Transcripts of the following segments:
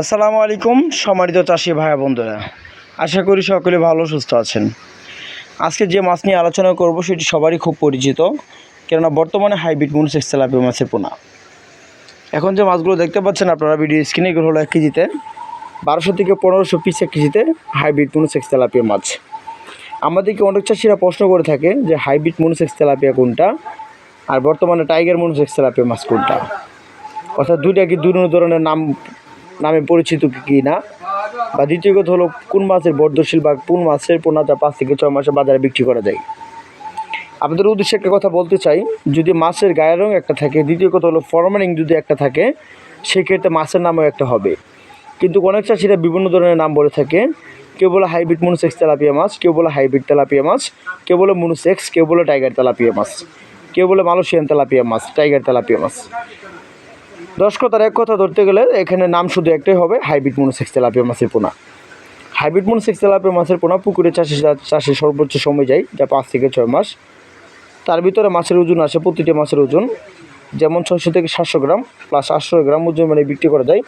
আসসালামু আলাইকুম, সম্মানিত চাষি ভাই বন্ধুরা। আশা করি সকলে ভালো সুস্থ আছেন। আজকে যে মাছ নিয়ে আলোচনা করব, সেটি সবারই খুব পরিচিত, কেননা বর্তমানে হাইব্রিড মুনসেক্স তেলাপিয়া মাছের পোনা। এখন যে মাছগুলো দেখতে পাচ্ছেন আপনারা ভিডিও স্ক্রিনে এগুলো হলো এক কেজিতে, বারোশো থেকে পনেরোশো পিস এক কেজিতে হাইব্রিড মুনসেক্স তেলাপিয়া মাছ। আমাদেরকে অনেক চাষিরা প্রশ্ন করে থাকে যে হাইব্রিড মুনসেক্স তেলাপিয়া কোনটা, আর বর্তমানে টাইগার মুনসেক্স তেলাপিয়া মাছ কোনটা? অর্থাৎ দুইটা কি দুই ধরনের নাম নামে পরিচিত কি না? বা দ্বিতীয় কথা হলো, কোন মাছের বর্ধশীল বা কোন মাছের পোনাটা পাঁচ থেকে ছয় মাসে বাজারে বিক্রি করা যায়? আপনাদের উদ্দেশ্যে একটা কথা বলতে চাই, যদি মাছের গায়ের রং একটা থাকে, দ্বিতীয় কথা হলো, ফরমালিং যদি একটা থাকে, সেক্ষেত্রে মাছের নামও একটা হবে। কিন্তু অনেক চাষিরা বিভিন্ন ধরনের নাম বলে থাকে। কেউ বলে হাইব্রিড মনুসেক্স তেলাপিয়া মাছ, কেউ বলে হাইব্রিড তেলাপিয়া মাছ, কেউ বলে মনুসেক্স, কেউ বলে টাইগার তেলাপিয়া মাছ, কেউ বলে মালয়েশিয়ান তেলাপিয়া মাছ, টাইগার তেলাপিয়া মাছ। দশ কথার এক কথা ধরতে গেলে এখানে নাম শুধু একটাই হবে, হাইব্রিড মনোসেক্স তেলাপিয়া মাছের পোনা। হাইব্রিড মনোসেক্স তেলাপিয়া মাছের পোনা পুকুরে চাষি চাষে সর্বোচ্চ সময় যায়, যা পাঁচ থেকে ছয় মাস। তার ভিতরে মাছের ওজন আসে প্রতিটি মাছের ওজন, যেমন ছয়শো থেকে সাতশো গ্রাম প্লাস আটশো গ্রাম ওজন মানে বিক্রি করা যায়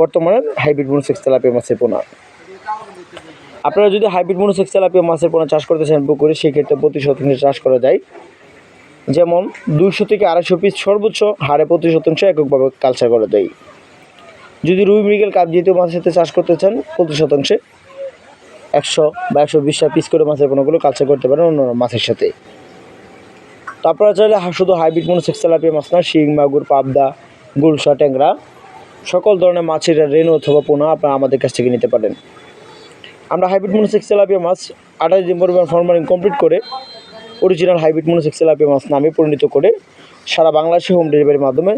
বর্তমানে হাইব্রিড মনোসেক্স তেলাপিয়া মাছের পোনা। আপনারা যদি হাইব্রিড মনোসেক্স তেলাপিয়া মাছের পোনা চাষ করতে চান পুকুরে, সেক্ষেত্রে প্রতি শতাংশে চাষ করা যায়। যেমন দুইশো থেকে আড়াইশো পিস সর্বোচ্চ হারে প্রতি শতাংশ এককভাবে কালচার করে দেয়। যদি রুই মৃগেল কাপ জাতীয় মাছের সাথে চাষ করতে চান, প্রতি শতাংশে একশো বা একশো বিশটা পিস করে মাছের পোনাগুলো কালচার করতে পারেন অন্য মাছের সাথে। তো আপনারা চাইলে হা- শুধু হাইব্রিড মনোসেক্স তেলাপিয়া মাছ না, শিং, মাগুর, পাবদা, গুলশা, ট্যাংরা, সকল ধরনের মাছের রেনু অথবা পোনা আপনারা আমাদের কাছ থেকে নিতে পারেন। আমরা হাইব্রিড মনোসেক্স তেলাপিয়া মাছ আঠাশ দিন পরিমাণ ফর্মালিং কমপ্লিট করে অরিজিনাল হাইব্রিড মনোসেক্স তেলাপিয়া মাছ নামে পরিণত করে সারা বাংলাদেশে হোম ডেলিভারির মাধ্যমে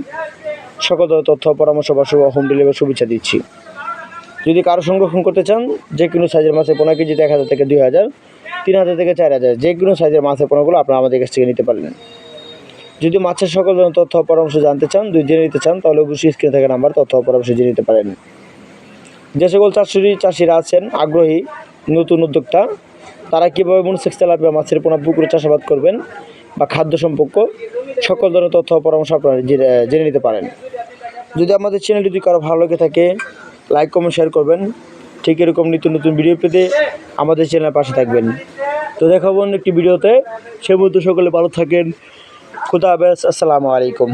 সকল তথ্য, পরামর্শ বা হোম ডেলিভারি শুভেচ্ছা দিচ্ছি। যদি কারও সংরক্ষণ করতে চান, যে কোনো সাইজের মাছের পোনা কেজিতে এক হাজার থেকে দুই হাজার, তিন হাজার থেকে চার হাজার, যে কোনো সাইজের মাছের পোনাগুলো আপনারা আমাদের কাছ থেকে নিতে পারেন যদি মাছের সকল তথ্য, পরামর্শ জানতে চান, যদি জেনে নিতে চান, তাহলে অবশ্যই স্ক্রিনে থাকা নাম্বার, তথ্য পরামর্শ জেনে নিতে পারেন। যে সকল চাষি চাষিরা আছেন, আগ্রহী, নতুন উদ্যোক্তা তারা কীভাবে মনসেক্স তেলাপিয়া মাছের পোনা পুকুরে চাষাবাদ করবেন বা খাদ্য সম্পর্ক, সকল ধরনের তথ্য পরামর্শ আপনারা জেনে নিতে পারেন। যদি আমাদের চ্যানেলটি যদি কারও ভালো লেগে থাকে, লাইক, কমেন্ট, শেয়ার করবেন। ঠিক এরকম নিত্য নতুন ভিডিও পেতে আমাদের চ্যানেলের পাশে থাকবেন। তো দেখাবো একটি ভিডিওতে। সে মধ্যে সকলে ভালো থাকেন। খুদা হাফেজ। আসসালামু আলাইকুম।